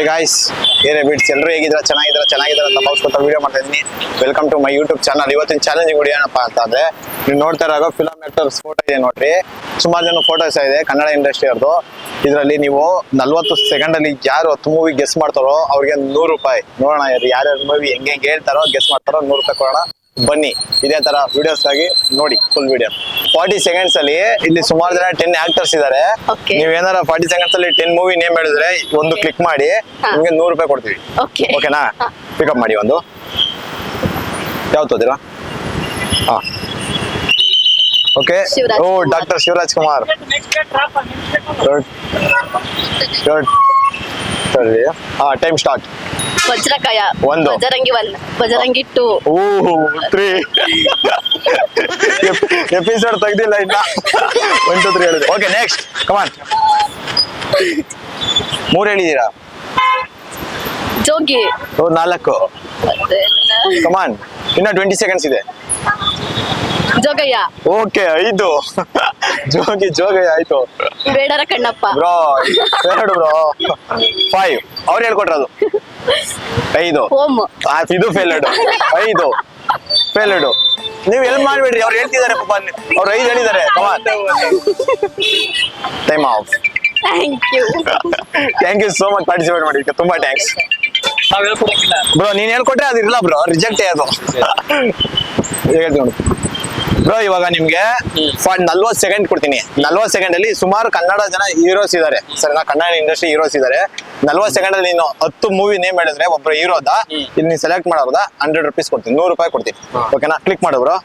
Hi guys ಏನೇ ಬಿಡ್ಸ್ ಎಲ್ಲರೂ ಹೇಗಿದ್ರ ಚೆನ್ನಾಗಿದ್ರ ಚೆನ್ನಾಗಿದ್ರ ಅಂತ ಭಾವಿಸ್ಕೊತ ವಿಡಿಯೋ ಮಾಡ್ತಾ ಇದ್ದೀನಿ. Welcome to my YouTube channel ಇವತ್ತಿನ ಚಾಲೆಂಜ್ ಗುಡಿ ಏನಪ್ಪ ಅಂತ ಅಂದ್ರೆ, ನೀವು ನೋಡ್ತಾ ಇರೋ ಫಿಲಮ್ ಫೋಟೋ ಇದೆ ನೋಡ್ರಿ. ಸುಮಾರು ಜನ ಫೋಟೋಸ್ ಇದೆ, ಕನ್ನಡ ಇಂಡಸ್ಟ್ರಿ ಇದರಲ್ಲಿ ನೀವು ನಲ್ವತ್ತು ಸೆಕೆಂಡ್ ಅಲ್ಲಿ ಯಾರು ಹತ್ತು ಮೂವಿ ಗೆಸ್ ಮಾಡ್ತಾರೋ ಅವ್ರಿಗೆ ನೂರು ರೂಪಾಯಿ. ನೋಡೋಣ ಯಾರ್ಯಾರು ಮೂವಿ ಹೆಂಗೆ ಹೆಂಗೆ ಹೇಳ್ತಾರೋ ಗೆಸ್ ಮಾಡ್ತಾರೋ ನೂರು ರೂಪಾಯಿ ಕೊಡೋಣ. ಬನ್ನಿ. ಇದೇ ತರ ವಿಡಿಯೋಸ್ ಆಗಿ ನೋಡಿ ಫುಲ್ ವಿಡಿಯೋ ಫಾರ್ಟಿ ಸೆಕೆಂಡ್ಸ್ ಅಲ್ಲಿ ಇಲ್ಲಿ ಸುಮಾರು ಜನ ಟೆನ್ ಆಕ್ಟರ್ಸ್ ಇದಾರೆ. ನೀವೇನಾರ ನೀವ್ ಏನಾರ ಫಾರ್ಟಿ ಸೆಕೆಂಡ್ಸ್ ಅಲ್ಲಿ ಟೆನ್ ಮೂವಿ ನೇಮ್ ಹೇಳಿದ್ರೆ ಒಂದು ಕ್ಲಿಕ್ ಮಾಡಿ. ನಿಮ್ಗೆ ನೂರು ರೂಪಾಯಿ ಕೊಡ್ತೀವಿ. ಓಕೆ ಓಕೆನಾ ಪಿಕಪ್ ಮಾಡಿ ಒಂದು. ಯಾವ್ದು ತೋದಿರಾ ಹಾ. Okay oh. Doctor Shivaraj Kumar. ಸರಿ ಹಾ ಟೈಮ್ ಸ್ಟಾರ್ಟ್ ವಜ್ರಕಾಯ ಒಂದು. Bajrangi one Bajrangi two. Oh three episode ತೆಗ್ದಿಲ್ಲ ಇನ್ನ. ಒನ್ ಟು ತ್ರೀ ಹೇಳಿದೆ. ಓಕೆ ನೆಕ್ಸ್ಟ್ ಕಮಾನ್ ಮೂರು ಹೇಳಿದೀರಾ? ಜೋಗಿ. ಓ ನಾಲ್ಕು. ಕಮಾನ್ ಇನ್ನ ಟ್ವೆಂಟಿ ಸೆಕೆಂಡ್ಸ್ ಇದೆ. ಜೋಗಯ್ಯ. ಓಕೆ ಐದು. ಜೋಗಿ ಜೋಗಯ್ಯ ಆಯ್ತು. ಬೇಡರ ಕಣ್ಣಪ್ಪ. ಬ್ರೋ ಎರಡು ಬ್ರೋ ಫೈವ್ ಅವ್ರು ಹೇಳ್ಕೊಟ್ರದು. ಐದು. ಆ, ಇದು ಫೇಲಡ್ ಐದು. ಫೇಲಡ್ ನೀವು ಎಲ್ ಮಾಡ್ಬೇಡ್ರಿ? ಅವ್ರು ಹೇಳ್ತಿದ್ದಾರೆ ಪಾಪ ಅವ್ರು ಐದು ಹೇಳಿದ್ದಾರೆ. Time off thank you thank you so much participate ಮಾಡಿದ್ದಕ್ಕೆ ತುಂಬಾ ಥ್ಯಾಂಕ್ಸ್ ಬ್ರೋ ನೀನ್ ಹೇಳ್ಕೊಟ್ರೆ ಅದು ಇಲ್ಲ ಬ್ರೋ ರಿಜೆಕ್ಟ್ ಅದು. ಹೇಳ್ತೀನಿ ಬ್ರೋ ಇವಾಗ ನಿಮ್ಗೆ ನಲ್ವತ್ ಸೆಕೆಂಡ್ ಕೊಡ್ತೀನಿ. ನಲ್ವತ್ತು ಸೆಕೆಂಡ್ ಅಲ್ಲಿ ಸುಮಾರು ಕನ್ನಡ ಜನ ಹೀರೋಸ್ ಇದಾರೆ ಸರಿನಾ ಕನ್ನಡ ಇಂಡಸ್ಟ್ರಿ ಹೀರೋಸ್ ಇದಾರೆ ನಲ್ವತ್ತು ಸೆಕೆಂಡ್ ಅಲ್ಲಿ ನೀನು ಹತ್ತು ಮೂವಿ ನೇಮ್ ಹೇಳಿದ್ರೆ ಒಬ್ರು ಹೀರೋದ ಇಲ್ಲಿ ನೀನ್ ಸೆಲೆಕ್ಟ್ ಮಾಡೋದ ಹಂಡ್ರೆಡ್ ರುಪೀಸ್ ಕೊಡ್ತೀನಿ ನೂರು ರೂಪಾಯಿ ಕೊಡ್ತೀನಿ. ಓಕೆನಾ ಕ್ಲಿಕ್ ಮಾಡು bro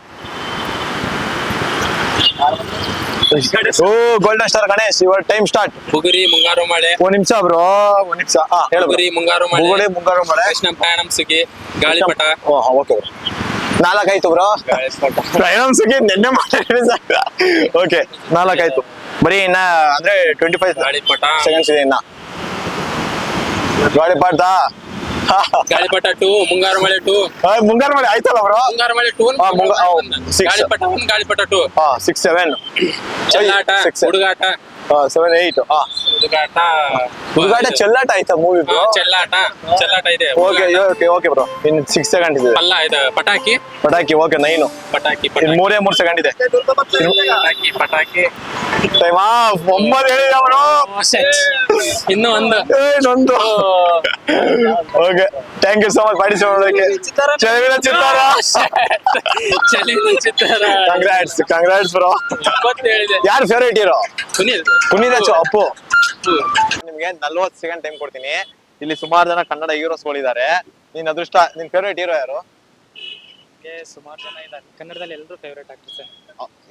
oh golden star Ganesh your time start Buguri Mungaru Male. ಒಂದ್ ನಿಮಿಷ ಬ್ರೋ ಒಂದ್ ನಿಮಿಷ. ಬುಗುರಿ ಮುಂಗಾರು ಮಳೆ. ಬುಗುರಿ ಮುಂಗಾರು ಮಳೆ. ಕೃಷ್ಣ ಪ್ರಯಾಣಂ ಸುಗಿ ಗಾಳಿಪಟ ಓಕೆ ನಾಲ್ಕಾಯ್ತು ಬ್ರೋ ಪ್ರಯಾಣಿಸಿಗೆ ನಿನ್ನೆ ಮಾತಾಡಿದ್ರೆ ಓಕೆ ನಾಲ್ಕಾಯ್ತು. ಬರೀ ಇನ್ನ ಅಂದ್ರೆ ಟ್ವೆಂಟಿ ಫೈವ್ ಗಾಳಿಪಟ ಸೆಕೆಂಡ್ಸ್ ಇದೆ ಇನ್ನ. ಪಾಡ್ತಾ ಗಾಳಿಪಟ ಟೂ ಮುಂಗಾರು ಮಳೆ ಟೂ. ಮುಂಗಾರು ಮಳೆ ಆಯ್ತಲ್ಲ ಬ್ರೋ? ಮುಂಗಾರು ಮಳೆ ಟೂ. ಗಾಳಿಪಟ ಗಾಳಿಪಟ ಟೂ. ಹಾ six seven Hudugata. Seven eight ಹಾ ಹುಡುಗಾಟ ಹುಡುಗಾಟ ಚೆಲ್ಲಾಟ ಆಯ್ತಾ ಮೂವಿ ಚೆಲ್ಲಾಟ. ಚೆಲ್ಲಾಟ ಇದೆ. Okay okay okay bro in six second ಇದೆ. ಅಲ್ಲ ಇದು ಪಟಾಕಿ. ಪಟಾಕಿ ಓಕೆ ನೈನು ಪಟಾಕಿ ಇನ್ ಮೂರೇ ಮೂರು ಸೆಕೆಂಡ್ ಇದೆ. ಪಟಾಕಿ ಪಟಾಕಿ. ಟೈಮ್ ಒಂಬತ್ತು ಹೇಳಿದ ಬ್ರೋ ಇನ್ನು ಒಂದು. ನೊಂದು okay thank you so much participate ಮಾಡೋದಕ್ಕೆ Cheluvina Chittara. Chalina Chittara. Congrats congrats bro ಯಾರು ಫೇವರೇಟ್ ಹೀರೋ ಸುನೀಲ್ ಪುನೀತ್ ಅಚ್ಚು ಅಪ್ಪು. ನಿಮ್ಗೆ ನಲ್ವತ್ತು ಸೆಕೆಂಡ್ ಟೈಮ್ ಕೊಡ್ತೀನಿ. ಇಲ್ಲಿ ಸುಮಾರು ಜನ ಕನ್ನಡ ಹೀರೋಸ್ಗಳಿದ್ದಾರೆ ನಿನ್ ಅದೃಷ್ಟ ನಿನ್ ಫೇವ್ರೇಟ್ ಹೀರೋ ಯಾರು? ಸುಮಾರು ಜನ ಇದ್ದಾರೆ. ಕನ್ನಡದಲ್ಲಿ ಎಲ್ಲರೂ ಫೇವ್ರೇಟ್ ಆಗ್ತದೆ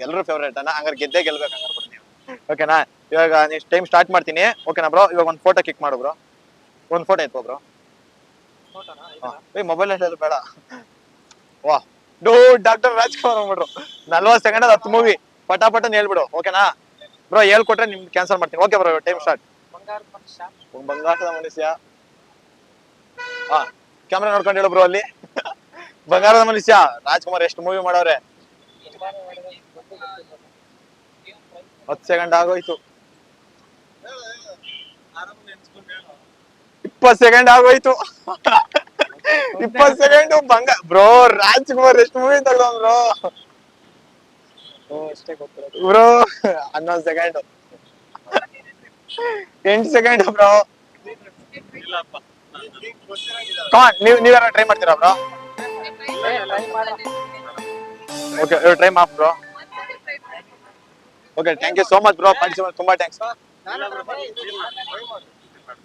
ಎಲ್ಲರೂ ಫೇವ್ರೇಟ್ ಅನ್ನ ಹಂಗಾರೆ ಗೆದ್ದೇ ಗೆಲ್ಬೇಕು ಹಂಗಾರೆ ನೀವು. ಓಕೆನಾ ಇವಾಗ ನೀವು ಟೈಮ್ ಸ್ಟಾರ್ಟ್ ಮಾಡ್ತೀನಿ. ಓಕೆನಾ ಬ್ರೋ ಇವಾಗ ಒಂದು ಫೋಟೋ ಕ್ಲಿಕ್ ಮಾಡು ಬ್ರೋ ಒಂದು ಫೋಟೋ ಎತ್ಕೋ ಬ್ರೋ ಏ ಮೊಬೈಲ್ ಅಲ್ಲಿ ಬೇಡ. ವಾ ಡೋ ಡಾಕ್ಟರ್ ರಾಜ್ಕುಮಾರ್ ಅಂದ್ಬಿಟ್ರು. ನಲ್ವತ್ತು ಸೆಕೆಂಡ್ ಹತ್ತು ಮೂವಿ ಪಟಾಪಟನ್ ಹೇಳ್ಬಿಡು. ಓಕೆನಾ ಬ್ರೋ ಹೇಳ್ಕೊಟ್ರೆ ನಿಮ್ಗೆ ಕ್ಯಾನ್ಸಲ್ ಮಾಡ್ತೀನಿ. ಓಕೆ ಬ್ರೋ ಟೈಮ್ ಸ್ಟಾರ್ಟ್ ಬಂಗಾರದ ಮನುಷ್ಯ. ಹಾ ಕ್ಯಾಮ್ರಾ ನೋಡ್ಕೊಂಡು ಹೇಳು ಬ್ರೋ ಅಲ್ಲಿ. ಬಂಗಾರದ ಮನುಷ್ಯ. ರಾಜ್ಕುಮಾರ್ ಎಷ್ಟು ಮೂವಿ ಮಾಡವ್ರೆ ಹತ್ತು ಸೆಕೆಂಡ್ ಆಗೋಯ್ತು. ಇಪ್ಪತ್ ಸೆಕೆಂಡ್ ಆಗೋಯ್ತು. ಇಪ್ಪತ್ ಸೆಕೆಂಡ್ ಬಂಗಾರ ಬ್ರೋ ರಾಜ್ಕುಮಾರ್ ಎಷ್ಟು ಮೂವಿ ತಗೊಂಡ್ರು? ಬ್ರೋ ಅಷ್ಟೇ ಗೊತ್ತಿರೋದು ಬ್ರೋ ಹನ್ನೊಂದು ಸೆಕೆಂಡ್ ಎಂಟು ಸೆಕೆಂಡ್ ಬ್ರೋ ಕಾನ್ ನೀವ್ ನೀವೆಲ್ಲ ಟ್ರೈ ಮಾಡ್ತೀರಾ bro okay try Magh bro okay thank you so much bro participate ತುಂಬಾ ಥ್ಯಾಂಕ್ಸ್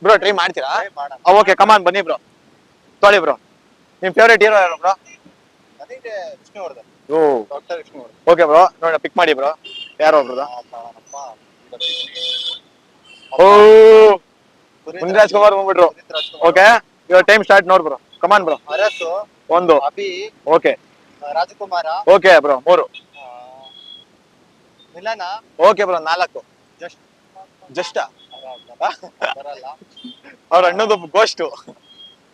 ಬ್ರೋ ಟ್ರೈ ಮಾಡ್ತೀರಾ? ಓಕೆ ಕಮಾನ್ ಬನ್ನಿ ಬ್ರೋ ತೊಳಿ ಬ್ರೋ ನಿಮ್ ಫೇವರೇಟ್ ಹೀರೋ ಯಾರು ಬ್ರೋ ಓ. ಓಕೆ ಬ್ರೋ ನೋಡ ಪಿಕ್ ಮಾಡಿ ಬ್ರೋ ಯಾರೋ ಒಬ್ರದ ಓ. ಮುನಿರಾಜ್ ಕುಮಾರ್ ಬಂದ್ಬಿಟ್ರು. ಓಕೆ ಇವಾಗ ಟೈಮ್ ಸ್ಟಾರ್ಟ್ ನೋಡ್ bro come on bro Arasu ಒಂದು. Abhi okay Rajakumara. Okay bro ಮೂರು. ಮಿಲನ. ಓಕೆ ಬ್ರೋ ನಾಲ್ಕು. ಜಸ್ಟ್. ಜಸ್ಟ್ ಬರಲ್ಲ ಅವ್ರ ಅಣ್ಣದು ಗೋಷ್ಟು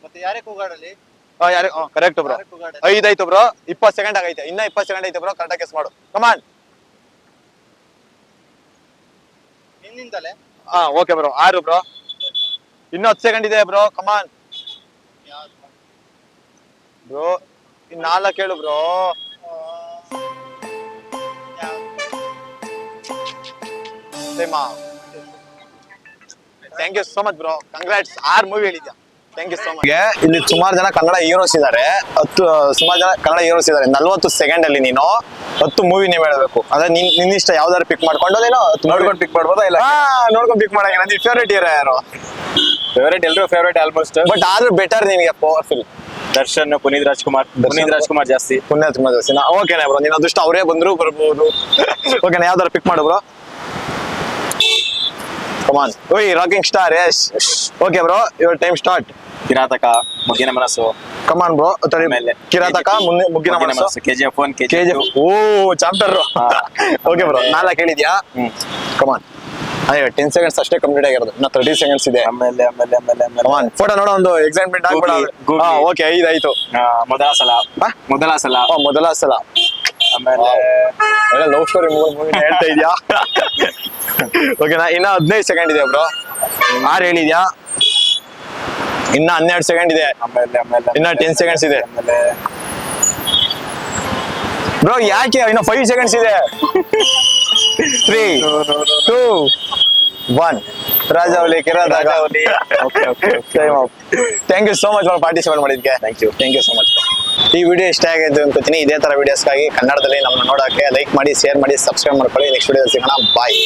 ಮತ್ತೆ ಯಾರೇ ಕೂಗಾಡಲಿ? ಯಾರು? ಕರೆಕ್ಟ್ ಬ್ರೋ ಐದಾಯ್ತು ಬ್ರೋ ಇಪ್ಪತ್ತು ಸೆಕೆಂಡ್ ಆಗೈತೆ. ಇನ್ನ ಇಪ್ಪತ್ತು ಸೆಕೆಂಡ್ ಐತೆ ಬ್ರೋ ಕರೆಕ್ಟ್ ಕೆಸ್ ಮಾಡು. ಕಮಾನ್ ನಿನ್ನಿಂದಲೇ? ಹಾ ಓಕೆ ಬ್ರೋ ಆರು ಬ್ರೋ ಇನ್ನೂ ಹತ್ತು ಸೆಕೆಂಡ್ ಇದೆ ಬ್ರೋ ಕಮಾನ್ ಬ್ರೋ ಇನ್ ನಾಲ್ಕು ಹೇಳು bro thank you so much bro congrats R movie ಹೇಳಿದ್ಯಾ? ಇಲ್ಲಿ ಸುಮಾರು ಜನ ಕನ್ನಡ ಹೀರೋಸ್ ಇದ್ದಾರೆ ಹತ್ತು ಸುಮಾರು ಜನ ಕನ್ನಡ ಹೀರೋಸ್ ಇದ್ದಾರೆ ನಲ್ವತ್ತು ಸೆಕೆಂಡ್ ಅಲ್ಲಿ ನೀನು ಹತ್ತು ಮೂವಿ ನೀವು ಹೇಳಬೇಕು. ಅಂದ್ರೆ ನಿನ್ ನಿನ್ನ ಇಷ್ಟ ಯಾವ್ದಾದ್ರು ಪಿಕ್ ಮಾಡ್ಕೊಂಡು ನೀನು ನೋಡ್ಕೊಂಡು ಪಿಕ್ ಮಾಡ್ಬೋದಾ ಇಲ್ಲ? ನೋಡ್ಕೊಂಡು ಪಿಕ್ ಮಾಡಂಗಿಲ್ಲ ನಿನ್ ಫೇವ್ರೇಟ್ ಹೀರೋ ಯಾರು? ಫೇವ್ರೇಟ್ ಎಲ್ರು ಫೇವ್ರೇಟ್ ಆಲ್ಮೋಸ್ಟ್ ಬಟ್ ಆದ್ರೂ ಬೆಟರ್ ನಿನಗೆ ಪವರ್ಫುಲ್ ದರ್ಶನ್ ಪುನೀತ್ ರಾಜ್ಕುಮಾರ್ ಪುನೀತ್ ರಾಜ್ಕುಮಾರ್ ಜಾಸ್ತಿ. ಪುನೀತ್ ಕುಮಾರ್ ಜಾಸ್ತಿ. ಓಕೆನಾ ಬ್ರೋ ನೀನು ಅದೃಷ್ಟ ಅವರೇ ಬಂದ್ರು ಬರ್ಬೋದು. ಓಕೆನಾ ಯಾವ್ದಾರು ಪಿಕ್ ಮಾಡು ಬ್ರೋ ಕಮಾನ್ ಓಯ್ rocking star yes okay bro your time start Kirataka Muggina Manassu. Come on bro ತಡಿ. ಕಿರಾತಕ ಮುಂದೆ Moggina Manasu. KGF one K G F oh chapter okay bro ನಾಲ್ಕು ಹೇಳಿದ್ಯಾ. ಕಮಾನ್ ಅದೇ ಟೆನ್ ಸೆಕೆಂಡ್ಸ್ ಅಷ್ಟೇ ಕಂಪ್ಲೀಟ್ ಆಗಿರೋದು. ಇನ್ನ ತರ್ಟಿ ಸೆಕೆಂಡ್ಸ್ ಇದೆ. ಆಮೇಲೆ ಆಮೇಲೆ ಆಮೇಲೆ ಆಮೇಲೆ. ಫೋಟೋ ನೋಡೋ ಒಂದು ಎಕ್ಸೈಟ್ಮೆಂಟ್ ಆಗ್ಬೇಡ ಓಕೆ ಐದು ಆಯ್ತು. ಮೊದಲ ಸಲ? ಮೊದಲ ಸಲ. ಓ, ಮೊದಲ ಸಲ. ಆಮೇಲೆ ಲವ್ ಸ್ಟೋರಿ ಮೂವಿ ಹೇಳ್ತಾ ಇದೆಯಾ? ಓಕೆನಾ ಇನ್ನ ಹದಿನೈದು ಸೆಕೆಂಡ್ ಇದೆ ಬ್ರೋ ಆರು ಹೇಳಿದ್ಯಾ? ಇನ್ನ ಹನ್ನೆರಡು ಸೆಕೆಂಡ್ ಇದೆ. ಇನ್ನ ಟೆನ್ ಸೆಕೆಂಡ್ಸ್ ಇದೆ. ಬ್ರೋ ಯಾಕೆ? ಇನ್ನ ಫೈವ್ ಸೆಕೆಂಡ್ಸ್ ಇದೆ. ತ್ರೀ ಟೂ ಒನ್ ರಾಜಾವಲಿ ಕಿರಾದಾಗ thank you so much for participate ಮಾಡಿದ್ಕೆ thank you thank you so much ಈ ವಿಡಿಯೋ ಇಷ್ಟ ಆಗಿದ್ದು ಅನ್ಕೋತೀನಿ. ಇದೇ ತರ ವಿಡಿಯೋಸ್ಗಾಗಿ ಕನ್ನಡದಲ್ಲಿ ನಮ್ಮನ್ನ ನೋಡೋಕೆ ಲೈಕ್ ಮಾಡಿ ಶೇರ್ ಮಾಡಿ ಸಬ್ಸ್ಕ್ರೈಬ್ ಮಾಡ್ಕೊಳ್ಳಿ. ನೆಕ್ಸ್ಟ್ ವಿಡಿಯೋ ಸಿಗೋಣ. ಬಾಯ್